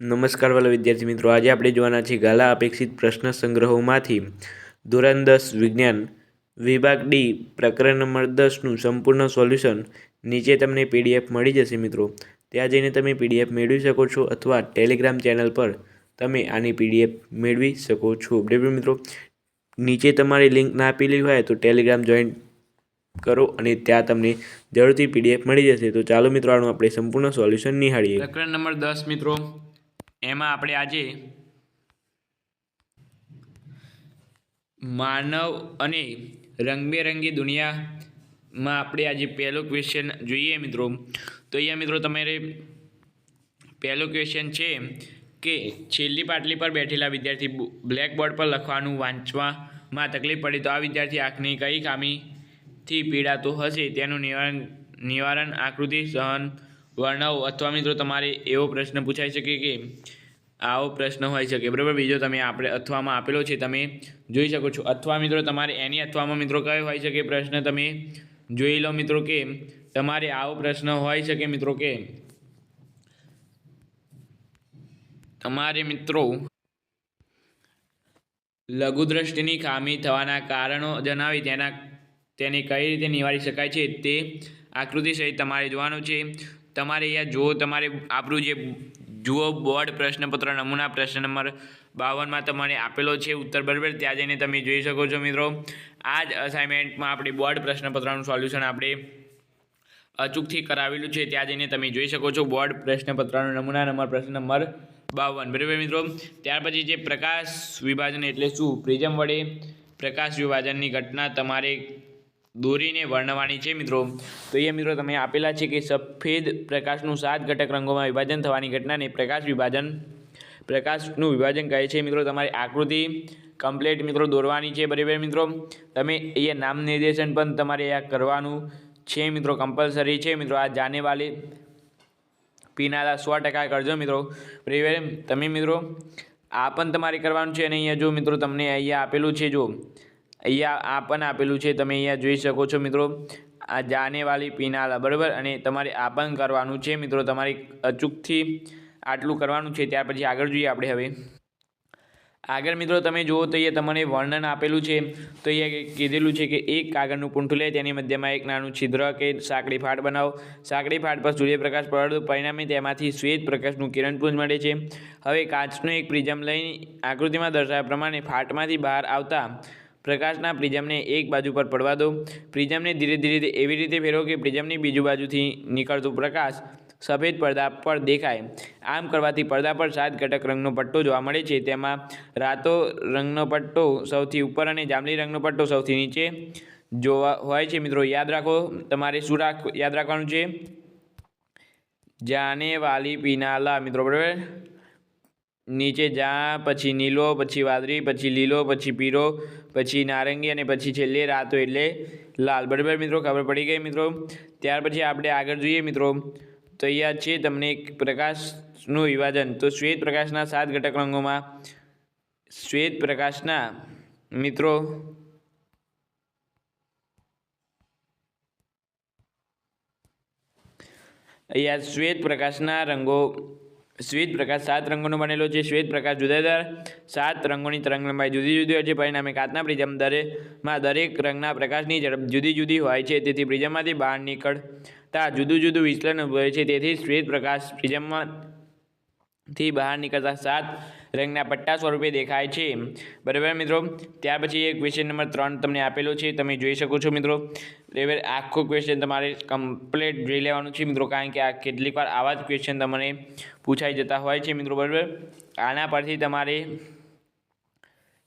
નમસ્કાર વાલા વિદ્યાર્થી મિત્રો, આજે આપણે જોવાના છીએ ગાલા અપેક્ષિત પ્રશ્ન સંગ્રહોમાંથી ધોરણ દસ વિજ્ઞાન વિભાગ ડી પ્રકરણ નંબર દસનું સંપૂર્ણ સોલ્યુશન નીચે તમને પીડીએફ મળી જશે મિત્રો. ત્યાં જઈને તમે પીડીએફ મેળવી શકો છો અથવા ટેલિગ્રામ ચેનલ પર તમે આની પીડીએફ મેળવી શકો છો. બરાબર મિત્રો? નીચે તમારી લિંક ના આપેલી હોય તો ટેલિગ્રામ જોઈન કરો અને ત્યાં તમને જરૂરથી પીડીએફ મળી જશે. તો ચાલો મિત્રો, આનું આપણે સંપૂર્ણ સોલ્યુશન નિહાળીએ. પ્રકરણ નંબર દસ મિત્રો એમાં આપણે આજે માનવ અને રંગબેરંગી દુનિયામાં આપણે આજે પહેલો ક્વેશ્ચન જોઈએ મિત્રો. તો અહીંયા મિત્રો તમારે પહેલો ક્વેશ્ચન છે કે છેલ્લી પાટલી પર બેઠેલા વિદ્યાર્થી બ્લેકબોર્ડ પર લખવાનું વાંચવામાં તકલીફ પડે તો આ વિદ્યાર્થી આંખની કઈ ખામીથી પીડાતો હશે તેનું નિવારણ નિવારણ આકૃતિ સહન, વર્ણવ અથવા મિત્રો તમારે એવો પ્રશ્ન પૂછાઈ શકે કે આવો પ્રશ્ન હોઈ શકે. બરાબર? બીજો તમે આપણે અથવામાં આપેલો છે, તમે જોઈ શકો છો. અથવા મિત્રો, તમારે એની અથવામાં મિત્રો કયો હોઈ શકે? પ્રશ્ન તમે જોઈ લો મિત્રો કે તમારે આવો પ્રશ્ન હોઈ શકે મિત્રો કે તમારે મિત્રો લઘુદ્રષ્ટિની ખામી થવાના કારણો જણાવી, તેના, તેને કઈ રીતે નિવારી શકાય છે તે આકૃતિ સહિત તમારે જોવાનું છે. તમારે અહીંયા જો તમારે આપણું જે જુઓ, બોર્ડ પ્રશ્નપત્ર, નમૂના પ્રશ્ન નંબર બાવનમાં તમારે આપેલો છે, ઉત્તર બરાબર. ત્યાં જઈને તમે જોઈ શકો છો મિત્રો આ જ અસાઇનમેન્ટમાં આપણે બોર્ડ પ્રશ્નપત્રનું સોલ્યુશન આપણે અચૂકથી કરાવેલું છે. ત્યાં જઈને તમે જોઈ શકો છો, બોર્ડ પ્રશ્નપત્રનો નમૂના નંબર, પ્રશ્ન નંબર બાવન. બરાબર મિત્રો? ત્યાર પછી જે પ્રકાશ વિભાજન એટલે શું? પ્રિઝમ વડે પ્રકાશ વિભાજનની ઘટના તમારે દોરીને વર્ણવાની છે મિત્રો. તો અહીંયા મિત્રો તમે આપેલા છે કે સફેદ પ્રકાશનું સાત ઘટક રંગોમાં વિભાજન થવાની ઘટનાને પ્રકાશ વિભાજન, પ્રકાશનું વિભાજન કહે છે. મિત્રો, તમારી આકૃતિ કમ્પ્લેટ મિત્રો દોરવાની છે. બરાબર મિત્રો? તમે અહીંયા નામ નિર્દેશન પણ તમારે અહીંયા કરવાનું છે મિત્રો કમ્પલસરી છે. મિત્રો, આ જાનેવાલી પીનારા સો ટકા કરજો મિત્રો. બરાબર તમે મિત્રો, આ પણ તમારે કરવાનું છે અને અહીંયા જો મિત્રો તમને અહીંયા આપેલું છે જો અહીંયા આ પણ આપેલું છે, તમે અહીંયા જોઈ શકો છો મિત્રો. આ જાનેવાલી પીનાલા, બરાબર? અને તમારે આ પણ કરવાનું છે મિત્રો, તમારે અચૂકથી આટલું કરવાનું છે, ત્યાર પછી આગળ જોઈએ આપણે હવે. આગળ મિત્રો, તમે જુઓ તો અહીંયા તમને વર્ણન આપેલું છે, તો અહીંયા કીધેલું છે કે એક કાગળનું પૂંઠું લે, તેની મધ્યમાં એક નાનું છિદ્ર કે સાંકડી ફાટ બનાવો. સાંકડી ફાટ પર સૂર્યપ્રકાશ પડતું પરિણામે તેમાંથી શ્વેત પ્રકાશનું કિરણપુંજ મળે છે. હવે કાચનું એક પ્રિઝમ લઈ આકૃતિમાં દર્શાવ્યા પ્રમાણે ફાટમાંથી બહાર આવતા પ્રકાશના પ્રિઝમને એક બાજુ પર પડવા દો. પ્રિઝમને ધીરે ધીરે એવી રીતે ફેરવો કે પ્રિઝમની બીજું બાજુથી નીકળતો પ્રકાશ સફેદ પડદા પર દેખાય. આમ કરવાથી પડદા પર સાત ઘટક રંગનો પટ્ટો જોવા મળે છે. તેમાં રાતો રંગનો પટ્ટો સૌથી ઉપર અને જાંબલી રંગનો પટ્ટો સૌથી નીચે જોવા હોય છે. મિત્રો, યાદ રાખો, તમારે શું રાખ, યાદ રાખવાનું છે? જાને વાલી પીનાલા, મિત્રો, બરાબર? નીચે જા, પછી નીલો, પછી વાદળી, પછી લીલો, પછી પીળો, પછી નારંગી અને પછી છેલ્લે રાતો એટલે લાલ. બરાબર મિત્રો? ખબર પડી ગઈ મિત્રો? ત્યાર પછી આપણે આગળ જોઈએ મિત્રો. તો અહીંયા છે તમને એક પ્રકાશનું વિભાજન. તો શ્વેત પ્રકાશના સાત ઘટક રંગોમાં શ્વેત પ્રકાશના મિત્રો અહીંયા શ્વેત પ્રકાશના રંગો શ્વેત પ્રકાશ સાત રંગોનો બનેલો છે. શ્વેત પ્રકાશ જુદા જુદા સાત રંગોની તરંગ લંબાઈ જુદી જુદી હોય છે. પરિણામે કાચના પ્રિઝમ દરેમાં દરેક રંગના પ્રકાશની ઝડપ જુદી જુદી હોય છે. તેથી પ્રિઝમમાંથી બહાર નીકળતા જુદું જુદું વિચલન ઉભવે છે. તેથી શ્વેત પ્રકાશ પ્રિઝમમાંથી બહાર નીકળતા સાત રંગના પટ્ટા સ્વરૂપે દેખાય છે. બરાબર મિત્રો? ત્યાર પછી એક ક્વેશ્ચન નંબર ત્રણ તમને આપેલો છે. તમે જોઈ શકો છો મિત્રો. બરાબર આખું ક્વેશ્ચન તમારે કમ્પ્લીટ જોઈ લેવાનું છે મિત્રો, કારણ કે આ કેટલીક વાર આવા જ ક્વેશ્ચન તમને પૂછાઈ જતા હોય છે મિત્રો, બરાબર? આના પરથી તમારે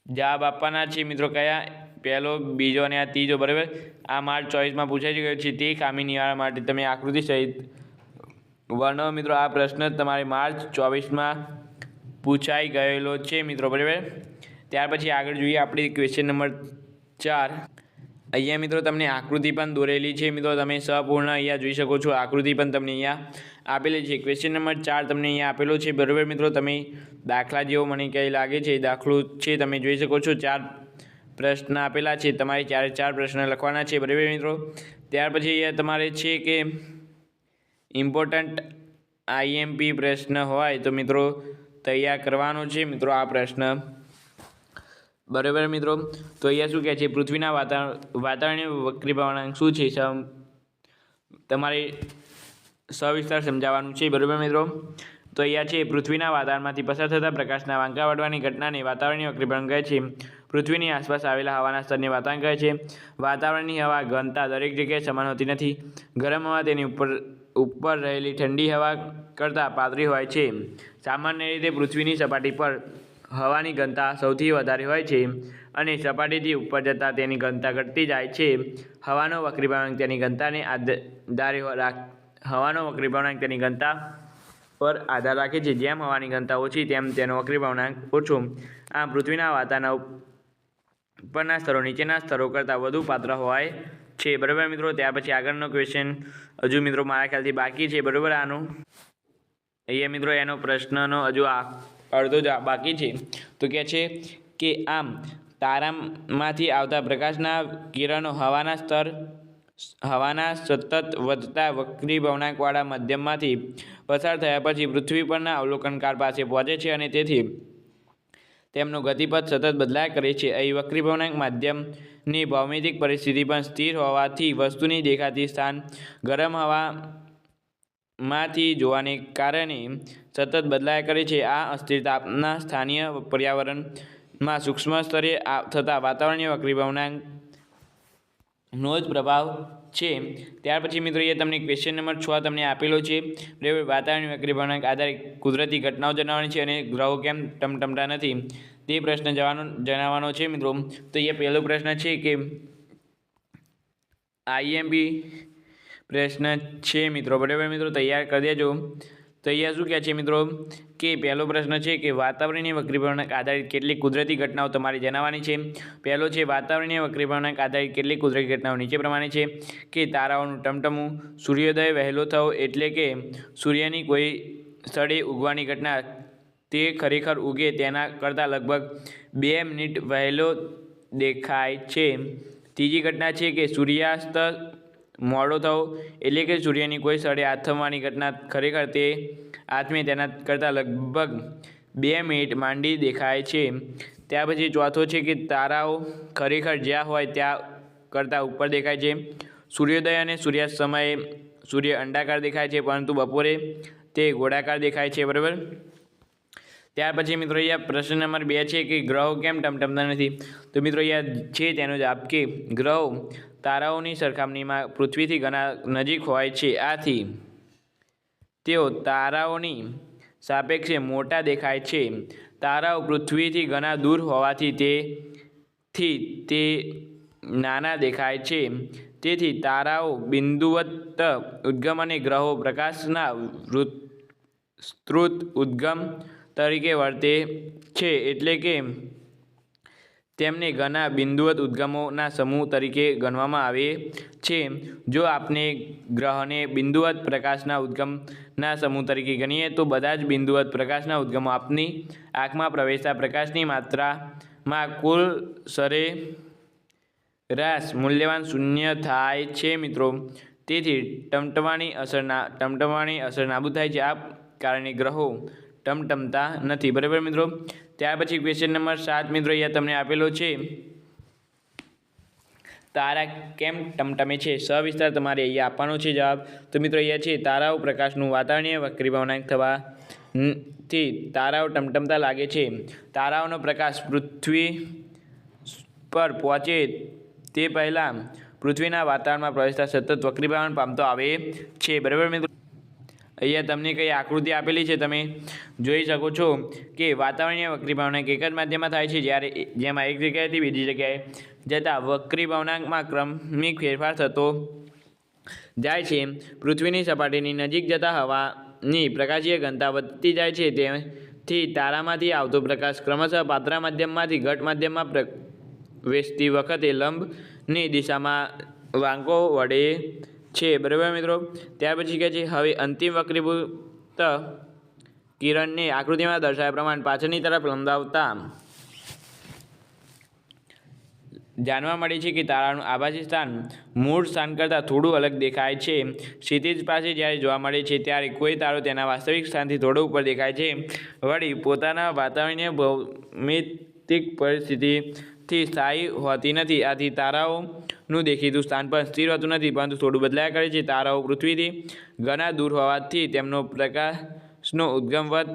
જવાબ આપવાના છે મિત્રો કયા? પહેલો, બીજો અને આ ત્રીજો, બરાબર? આ માર્ચ ચોવીસમાં પૂછાઈ ગયો છે તે ખામી નિવારણ માટે તમે આકૃતિ સહિત વર્ણો મિત્રો, આ પ્રશ્ન તમારે માર્ચ ચોવીસમાં પૂછાઈ ગયેલો છે મિત્રો, બરાબર? ત્યાર પછી આગળ જોઈએ આપણે ક્વેશ્ચન નંબર ચાર. અહીંયા મિત્રો તમને આકૃતિ પણ દોરેલી છે. મિત્રો તમે સંપૂર્ણ અહીંયા જોઈ શકો છો. આકૃતિ પણ તમને અહીંયા આપેલી છે. ક્વેશ્ચન નંબર ચાર તમને અહીંયા આપેલો છે. બરાબર મિત્રો, તમે દાખલા જેવો મને ક્યાંય લાગે છે દાખલો છે તમે જોઈ શકો છો. ચાર પ્રશ્ન આપેલા છે. તમારે ચારે ચાર પ્રશ્ન લખવાના છે. બરાબર મિત્રો? ત્યાર પછી અહીંયા તમારે છે કે ઇમ્પોર્ટન્ટ આઈએમપી પ્રશ્ન હોય તો મિત્રો તૈયાર કરવાનો છે. મિત્રો આ પ્રશ્ન બરાબર મિત્રો? તો અહીંયા શું કહે છે? પૃથ્વીના વાતાવરણ વાતાવરણીય વક્રીભાવનાંક શું છે? તમારે સવિસ્તાર સમજાવવાનું છે, બરાબર મિત્રો? તો અહીંયા છે, પૃથ્વીના વાતાવરણમાંથી પસાર થતા પ્રકાશના વાંકા વળવાની ઘટનાને વાતાવરણીય વક્રીભવન કહે છે. પૃથ્વીની આસપાસ આવેલા હવાના સ્તરને વાતાવરણ કહે છે. વાતાવરણની હવા ઘનતા દરેક જગ્યાએ સમાન હોતી નથી. ગરમ હવા તેની ઉપર ઉપર રહેલી ઠંડી હવા કરતાં પાતળી હોય છે. સામાન્ય રીતે પૃથ્વીની સપાટી પર હવાની ઘનતા સૌથી વધારે હોય છે અને સપાટીથી ઉપર જતાં તેની ઘનતા ઘટતી જાય છે. હવાનો વક્રીભવનાંક તેની ઘનતાને આધારે હવાનો વક્રીભવનાંક તેની ઘનતા પર આધાર રાખે છે. જેમ હવાની ઘનતા ઓછી તેમ તેનો વક્રીભવનાંક ઓછો. આમ પૃથ્વીના વાતાના ઉપરના સ્તરો નીચેના સ્તરો કરતાં વધુ પાત્ર હોય છે. બરાબર મિત્રો, ત્યાર પછી આગળનો ક્વેશ્ચન હજુ મિત્રો મારા ખ્યાલથી બાકી છે. બરાબર આનું? અહીંયા મિત્રો એનો પ્રશ્નનો હજુ આ અડધો જ બાકી છે. તો કહે છે કે આમ તારામાંથી આવતા પ્રકાશના કિરણો હવાના સ્તર, હવાના સતત વધતા વક્રીભવનાંકવાળા મધ્યમમાંથી પસાર થયા પછી પૃથ્વી પરના અવલોકનકાર પાસે પહોંચે છે અને તેથી તેમનું ગતિપથ સતત બદલાયા કરે છે. અહીં વક્રીભવનાંક માધ્યમની ભૌમિતિક પરિસ્થિતિ પણ સ્થિર હોવાથી વસ્તુની દેખાતી સ્થાન ગરમ હવામાંથી જોવાને કારણે સતત બદલાયા કરે છે. આ અસ્થિરતાના સ્થાનીય પર્યાવરણમાં સૂક્ષ્મ સ્તરે થતા વાતાવરણીય વક્રીભવનાંક નો જ પ્રભાવ છે. ત્યાર પછી મિત્રો, એ તમને ક્વેશ્ચન નંબર છ તમને આપેલો છે. બરાબર, વાતાવરણીય વક્રીભવનાંક આધારે કુદરતી ઘટનાઓ જણાવવાની છે અને ગ્રહો કેમ ટમટમતા નથી? તે પ્રશ્ન જવાનો, જણાવવાનો છે મિત્રો. તો એ પહેલો પ્રશ્ન છે કે આઈએમપી પ્રશ્ન છે મિત્રો. બરાબર મિત્રો, તૈયાર કરી દેજો. તો અહીંયા શું કહે છે મિત્રો? કે પહેલો પ્રશ્ન છે કે વાતાવરણીય વક્રીભવનાંક આધારિત કેટલીક કુદરતી ઘટનાઓ તમારે જણાવવાની છે. પહેલો છે, વાતાવરણીય વક્રીભવનાંક આધારિત કેટલીક કુદરતી ઘટનાઓ નીચે પ્રમાણે છે. કે તારાઓનું ટમટમવું સૂર્યોદય વહેલો થવો એટલે કે સૂર્યની કોઈ સ્થળે ઉગવાની ઘટના તે ખરેખર ઉગે તેના કરતાં લગભગ બે મિનિટ વહેલો દેખાય છે. ત્રીજી ઘટના છે કે સૂર્યાસ્ત મોડો થવો એટલે કે સૂર્યની કોઈ સ્થળે આથમવાની ઘટના ખરેખર તે આથમે તેના કરતાં લગભગ બે મિનિટ માંડી દેખાય છે. ત્યાર પછી ચોથો છે કે તારાઓ ખરેખર જ્યાં હોય ત્યાં કરતાં ઉપર દેખાય છે. સૂર્યોદય અને સૂર્યાસ્ત સમયે સૂર્ય અંડાકાર દેખાય છે, પરંતુ બપોરે તે ગોળાકાર દેખાય છે, બરાબર? ત્યાર પછી મિત્રો અહીંયા પ્રશ્ન નંબર બે છે કે ગ્રહો કેમ ટમટમતા નથી? તો મિત્રો અહીંયા છે તેનો જવાબ કે ગ્રહો તારાઓની સરખામણીમાં પૃથ્વીથી ઘણા નજીક હોય છે. આથી તેઓ તારાઓની સાપેક્ષે મોટા દેખાય છે. તારાઓ પૃથ્વીથી ઘણા દૂર હોવાથી તેથી તે નાના દેખાય છે. તેથી તારાઓ બિંદુવત ઉદ્ગમ અને ગ્રહો પ્રકાશના વૃત, સ્ત્રોત ઉદ્ગમ તરીકે વર્તે છે. એટલે કે તેમને ઘણા બિંદુવત ઉદ્ગમોના સમૂહ તરીકે ગણવામાં આવે છે. જો આપણે ગ્રહને બિંદુવત પ્રકાશના ઉદ્ગમના સમૂહ તરીકે ગણીએ, તો બધા જ બિંદુવત પ્રકાશના ઉદ્ગમો આપની આંખમાં પ્રવેશતા પ્રકાશની માત્રામાં કુલ સરે રાશ મૂલ્યવાન શૂન્ય થાય છે મિત્રો. તેથી ટમટમાની અસરના ટમટમાની અસર નાબૂદ થાય છે. આ કારણે ગ્રહો ટમટમતા નથી. બરાબર મિત્રો? ત્યાર પછી ક્વેશ્ચન નંબર સાત મિત્રો અહીંયા તમને આપેલો છે. તારા કેમ ટમટમે છે? સવિસ્તાર તમારે અહીંયા આપવાનો છે જવાબ. તો મિત્રો અહીંયા છે, તારાઓ પ્રકાશનું વાતાવરણીય વક્રીભાવનાંક થવા થી તારાઓ ટમટમતા લાગે છે. તારાઓનો પ્રકાશ પૃથ્વી પર પહોંચે તે પહેલાં પૃથ્વીના વાતાવરણમાં પ્રવેશતા સતત વક્રીભાવન પામતો આવે છે. બરાબર મિત્રો? અહીંયા તમને કઈ આકૃતિ આપેલી છે તમે જોઈ શકો છો કે વાતાવરણીય વક્રીભાવનાંક એક જ માધ્યમમાં થાય છે. જ્યારે જેમાં એક જગ્યાએથી બીજી જગ્યાએ જતાં વક્રીભાવનાંકમાં ક્રમિક ફેરફાર થતો જાય છે. પૃથ્વીની સપાટીની નજીક જતાં હવાની પ્રકાશીય ઘનતા વધતી જાય છે. તેથી તારામાંથી આવતો પ્રકાશ ક્રમશઃ પાત્રા માધ્યમમાંથી ઘટ માધ્યમમાં પ્રવેશતી વખતે લંબની દિશામાં વાંકો વળે છે, બરાબર મિત્રો? ત્યાર પછી કહે છે, હવે અંતિમ વક્રીભૂત કિરણને આકૃતિમાં દર્શાવ્યા પ્રમાણે પાછળની તરફ લંબાવતા જાણવા મળે છે કે તારાનું આભાસી સ્થાન મૂળ સ્થાન કરતાં થોડું અલગ દેખાય છે. ક્ષિતિજ પાસે જ્યારે જોવા મળે છે, ત્યારે કોઈ તારો તેના વાસ્તવિક સ્થાનથી થોડો ઉપર દેખાય છે. વળી પોતાના વાતાવરણીય ભૌમિતિક પરિસ્થિતિથી સ્થાયી હોતી નથી. આથી તારાઓનું દેખીતું સ્થાન પણ સ્થિર હોતું નથી, પરંતુ થોડું બદલાયા કરે છે. તારાઓ પૃથ્વીથી ઘણા દૂર હોવાથી તેમનો પ્રકાશનો ઉદ્ગમવત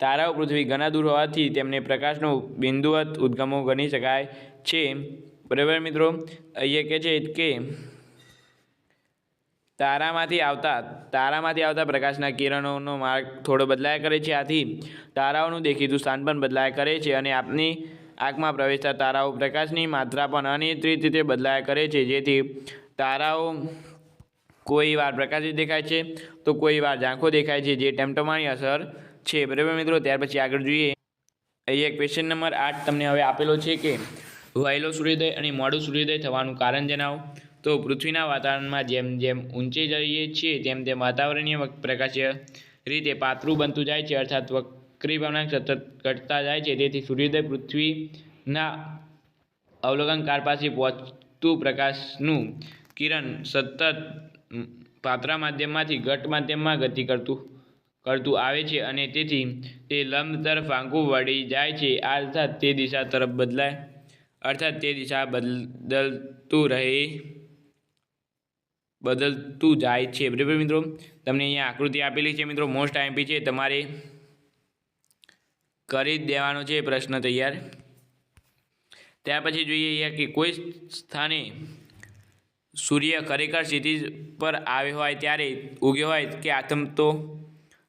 તારાઓ પૃથ્વી ઘણા દૂર હોવાથી તેમને પ્રકાશનો બિંદુવત ઉદ્ગમો ગણી શકાય છે. બરાબર મિત્રો? અહીંયા કહે છે કે તારામાંથી આવતા તારામાંથી આવતા પ્રકાશના કિરણોનો માર્ગ થોડો બદલાયા કરે છે. આથી તારાઓનું દેખીતું સ્થાન પણ બદલાયા કરે છે અને આપની આંખમાં પ્રવેશતા તારાઓ પ્રકાશની માત્રા પણ અનિયંત્રિત રીતે બદલાયા કરે છે. જેથી તારાઓ કોઈ વાર પ્રકાશિત દેખાય છે તો કોઈ વાર ઝાંખો દેખાય છે, જે ટેમ્ટોમાની અસર છે. બરાબર મિત્રો, ત્યાર પછી આગળ જોઈએ. અહીંયા ક્વેશ્ચન નંબર આઠ તમને હવે આપેલો છે કે વહેલો સૂર્યોદય અને મોડું સૂર્યોદય થવાનું કારણ જણાવો. તો પૃથ્વીના વાતાવરણમાં જેમ જેમ ઊંચે જઈએ છીએ, તેમ તેમ વાતાવરણીય પ્રકાશીય રીતે પાતળું બનતું જાય છે, અર્થાત વક્રીભવનાંક સતત ઘટતા જાય છે. તેથી સૂર્યોદય પૃથ્વીના અવલોકનકાર પાસે પહોંચતું પ્રકાશનું કિરણ સતત પાતળા માધ્યમમાંથી ઘટ માધ્યમમાં ગતિ કરતું કરતું આવે છે અને તેથી તે લંબ તરફ આંકું વળી જાય છે આ અર્થાત તે દિશા તરફ બદલાય, અર્થાત તે દિશા બદલતું રહે બદલતું જાય છે. બરાબર મિત્રો, તમને અહીંયા આકૃતિ આપેલી છે મિત્રો. મોસ્ટ આઈમ્પી છે. તમારે કરી દેવાનો છે પ્રશ્ન તૈયાર. ત્યાર પછી જોઈએ અહીંયા કે કોઈ સ્થાને સૂર્ય ખરેખર ક્ષિતિજ પર આવ્યો હોય ત્યારે ઉગ્યો હોય કે આથમતો,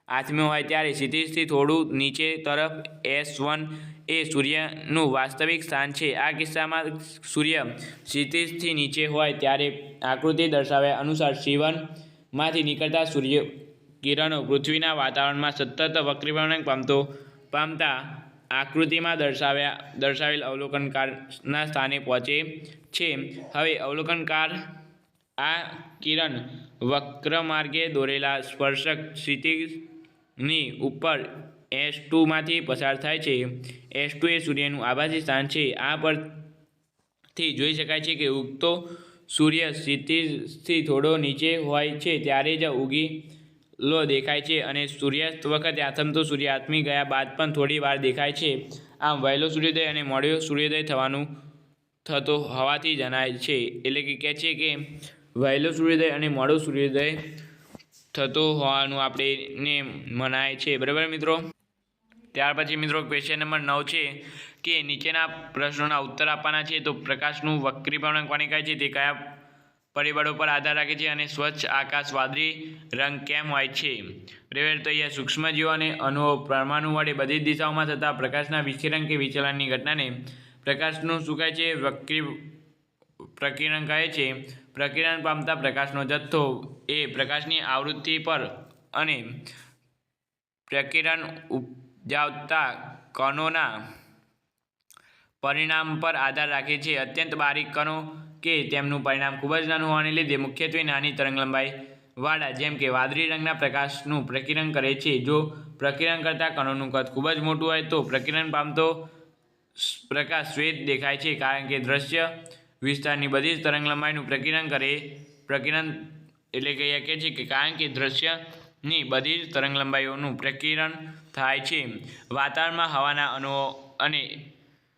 આથમ્યો હોય ત્યારે ક્ષિતિજથી થોડું નીચે તરફ એસ વન એ સૂર્યનું વાસ્તવિક સ્થાન છે. આ કિસ્સામાં સૂર્ય ક્ષિતિજથી નીચે હોય ત્યારે આકૃતિ દર્શાવ્યા અનુસાર સીવનમાંથી નીકળતા સૂર્ય કિરણો પૃથ્વીના વાતાવરણમાં સતત વક્રીભવન પામતો પામતા આકૃતિમાં દર્શાવ્યા, દર્શાવેલ અવલોકનકારના સ્થાને પહોંચે છે. હવે અવલોકનકાર આ કિરણ વક્ર માર્ગે દોરેલા સ્પર્શક ક્ષિતિજની ઉપર એસ ટુમાંથી પસાર થાય છે. એસ ટુ એ સૂર્યનું આભાસી સ્થાન છે. આ પરથી જોઈ શકાય છે કે ઉગતો સૂર્ય સ્થિતિથી થોડો નીચે હોય છે, ત્યારે જ ઉગી લો દેખાય છે અને સૂર્યાસ્ત વખતે આથમતો સૂર્ય આથમી ગયા બાદ પણ થોડી વાર દેખાય છે. આમ વહેલો સૂર્યોદય અને મોડ્યો સૂર્યોદય થવાનું થતો હોવાથી જણાય છે. એટલે કે કહે છે કે વહેલો સૂર્યોદય અને મોડો સૂર્યોદય થતો હોવાનું આપણે મનાય છે. બરાબર મિત્રો? ત્યાર પછી મિત્રો ક્વેશ્ચન નંબર નવ છે કે નીચેના પ્રશ્નોના ઉત્તર આપવાના છે તો પ્રકાશનું વક્રીભવન કોને કહે છે? તે કયા પરિબળો પર આધાર રાખે છે અને સ્વચ્છ આકાશ વાદળી રંગ કેમ હોય છે? બરાબર તો અહીંયા સૂક્ષ્મજીવો અને અણુઓ પરમાણુ વડે બધી જ દિશાઓમાં થતા પ્રકાશના વિકિરણ કે વિચલનની ઘટનાને પ્રકાશનું શું કહે છે? વક્રી પ્રકિરણ કહે છે. પ્રકિરણ પામતા પ્રકાશનો જથ્થો એ પ્રકાશની આવૃત્તિ પર અને પ્રકિરણ ઉપજાવતા કણોના પરિણામ પર આધાર રાખે છે. અત્યંત બારીક કણો કે તેમનું પરિણામ ખૂબ જ નાનું હોવાને લીધે મુખ્યત્વે નાની તરંગલંબાઈ વાળા, જેમ કે વાદળી રંગના પ્રકાશનું પ્રકિરણ કરે છે. જો પ્રકિરણ કરતાં કણોનું કદ ખૂબ જ મોટું હોય તો પ્રકિરણ પામતો પ્રકાશ શ્વેત દેખાય છે, કારણ કે દ્રશ્ય વિસ્તારની બધી જ તરંગલંબાઈનું પ્રકિરણ કરે, પ્રકિરણ એટલે કહી શકે છે કે કારણ કે દ્રશ્યની બધી જ તરંગલંબાઈઓનું પ્રકિરણ થાય છે. વાતાવરણમાં હવાના અણુઓ અને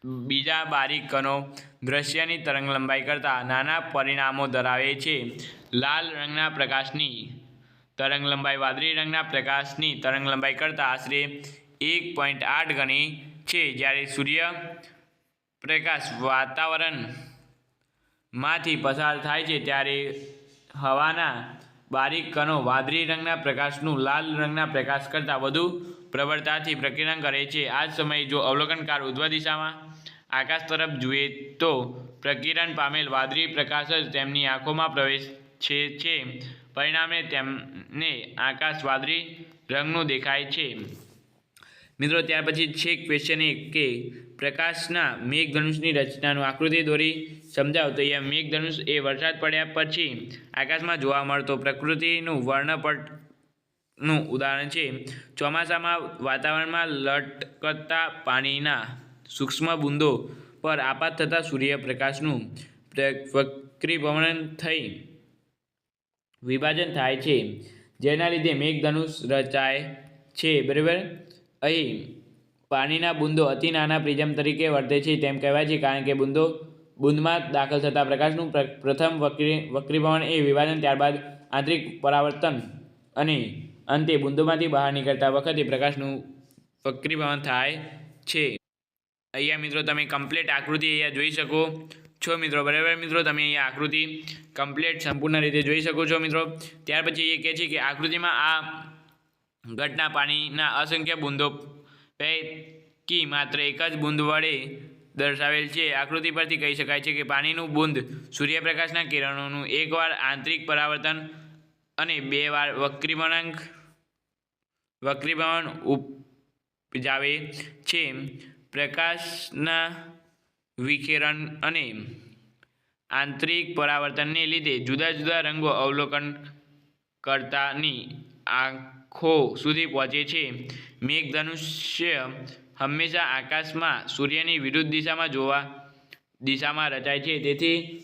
બીજા બારીક કણો દ્રશ્યની તરંગલંબાઈ કરતાં નાના પરિણામો ધરાવે છે. લાલ રંગના પ્રકાશની તરંગલંબાઈ, વાદળી રંગના પ્રકાશની તરંગલંબાઈ કરતાં આશરે એક પોઈન્ટ આઠ ગણી છે. જ્યારે સૂર્ય પ્રકાશ વાતાવરણમાંથી પસાર થાય છે, ત્યારે હવાના બારીક કણો વાદળી રંગના પ્રકાશનું લાલ રંગના પ્રકાશ કરતાં વધુ પ્રબળતાથી પ્રકિરણ કરે છે. આ જ સમયે જો અવલોકનકાર ઉધ્વ દિશામાં આકાશ તરફ જુએ તો પ્રકિરણ પામેલ વાદળી પ્રકાશ જ તેમની આંખોમાં પ્રવેશ છે છે. પરિણામે તેમને આકાશ વાદળી રંગનું દેખાય છે. મિત્રો, ત્યાર પછી છે ક્વેશ્ચન એક કે પ્રકાશના મેઘધનુષની રચનાનું આકૃતિ દોરી સમજાવ તો અહીંયા મેઘધનુષ એ વરસાદ પડ્યા પછી આકાશમાં જોવા મળતો પ્રકૃતિનું વર્ણપટનું ઉદાહરણ છે. ચોમાસામાં વાતાવરણમાં લટકતા પાણીના સૂક્ષ્મ બુંદો પર આપાત થતા સૂર્યપ્રકાશનું વક્રીભવન થઈ વિભાજન થાય છે. જેના લીધે મેઘધનુષ રચાય છે. બરાબર? અહીં પાણીના બુંદો અતિ નાના પ્રિઝમ તરીકે વર્તે છે, તેમ કહેવાય છે, કારણ કે બુંદો બુંદમાં દાખલ થતા પ્રકાશનું પ્ર- પ્રથમ વક્રી, વક્રીભવન એ વિભાજન, ત્યારબાદ આંતરિક પરાવર્તન અને અંતે બુંદોમાંથી બહાર નીકળતા વખતે પ્રકાશનું વક્રીભવન થાય છે. અહીંયા મિત્રો તમે કમ્પ્લીટ આકૃતિ અહીંયા જોઈ શકો છો મિત્રો, બરાબર મિત્રો? તમે અહીંયા આકૃતિ કમ્પ્લીટ સંપૂર્ણ રીતે જોઈ શકો છો મિત્રો. ત્યાર પછી એ કહે છે કે આકૃતિમાં આ ઘટના પાણીના અસંખ્ય બુંદો પૈકી માત્ર એક જ બુંદ વડે દર્શાવેલ છે. આકૃતિ પરથી કહી શકાય છે કે પાણીનું બુંદ સૂર્યપ્રકાશના કિરણોનું એકવાર આંતરિક પરાવર્તન અને બે વાર વક્રીભવનાંક વક્રીભવન ઉપજાવે છે. પ્રકાશના વિકિરણ અને આંતરિક પરાવર્તનને લીધે જુદા જુદા રંગો અવલોકન કરતાની આંખો સુધી પહોંચે છે. મેઘધનુષ્ય હંમેશા આકાશમાં સૂર્યની વિરુદ્ધ દિશામાં જોવા, દિશામાં રચાય છે. તેથી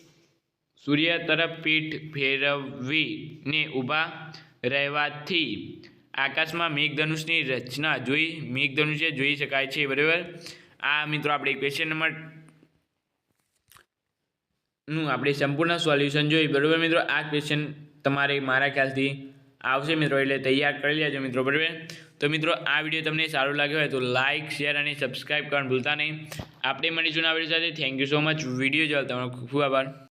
સૂર્ય તરફ પીઠ ફેરવીને ઊભા રહેવાથી આકાશમાં મેઘધનુષની રચના જોઈ, મેઘધનુષ્ય જોઈ શકાય છે. બરાબર? આ મિત્રો આપણે ક્વેશ્ચન નંબરનું આપણે સંપૂર્ણ સોલ્યુશન જોઈ. બરાબર મિત્રો? આ ક્વેશ્ચન તમારે મારા ખ્યાલથી આવશે મિત્રો, એટલે તૈયાર કરી લેજો મિત્રો, બરાબર? તો મિત્રો, આ વીડિયો તમને સારો લાગ્યો હોય તો લાઇક શેર અને સબસ્ક્રાઇબ કરવાનું ભૂલતા નહીં. આપણે મળીશું આ વીડિયો સાથે. Thank you so much video જોવા તમારો ખૂબ આભાર.